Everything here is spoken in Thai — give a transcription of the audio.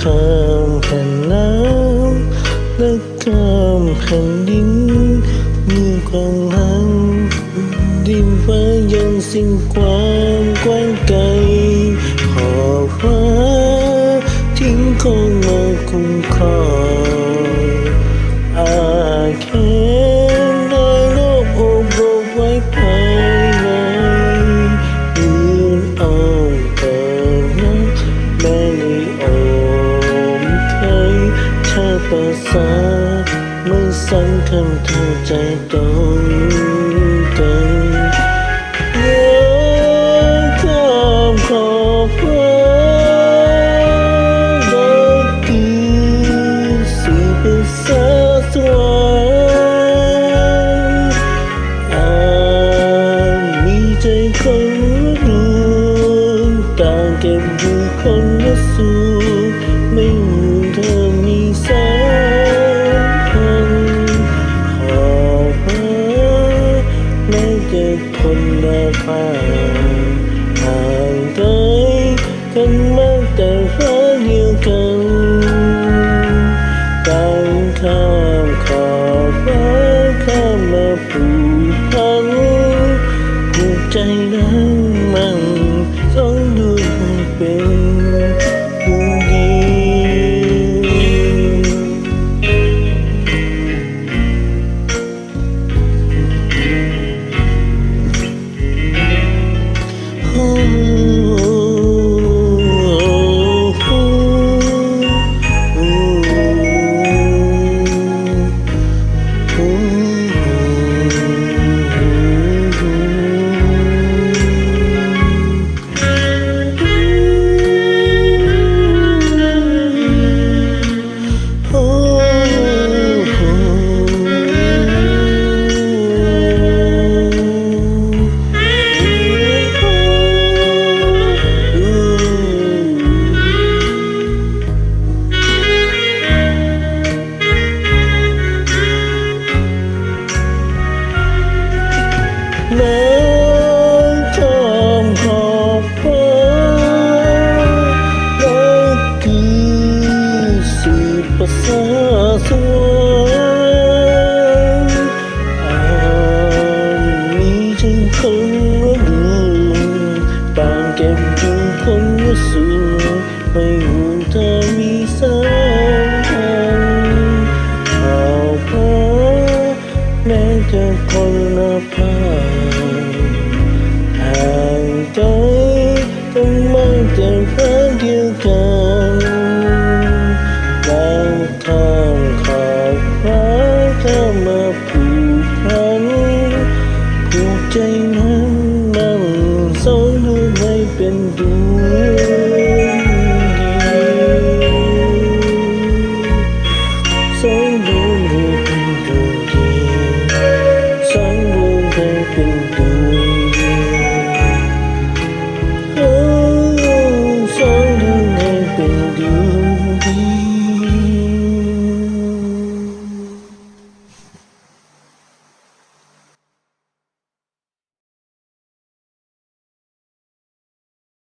ข้ามแผ่นน้ำและข้ามแผ่นดินมือความหังดินฟ้ายังสิ่งความกว้างไกลขอฟ้าทิ้งของมาคุ้มครอง ไม่ซ้ำคำเธอใจตรงกันเมื่อข้ามขอบฟ้ารักคือสิ่งประเสริฐสวรรค์อาจมีใจคนรักรู้ต่างเก็บอยู่คนละสูไม่เหมือนเธอมีสา ผู ถึงคนละดวงต่างเก็บอยู่คนส่วนไม่ห่วงเธอมีสา do.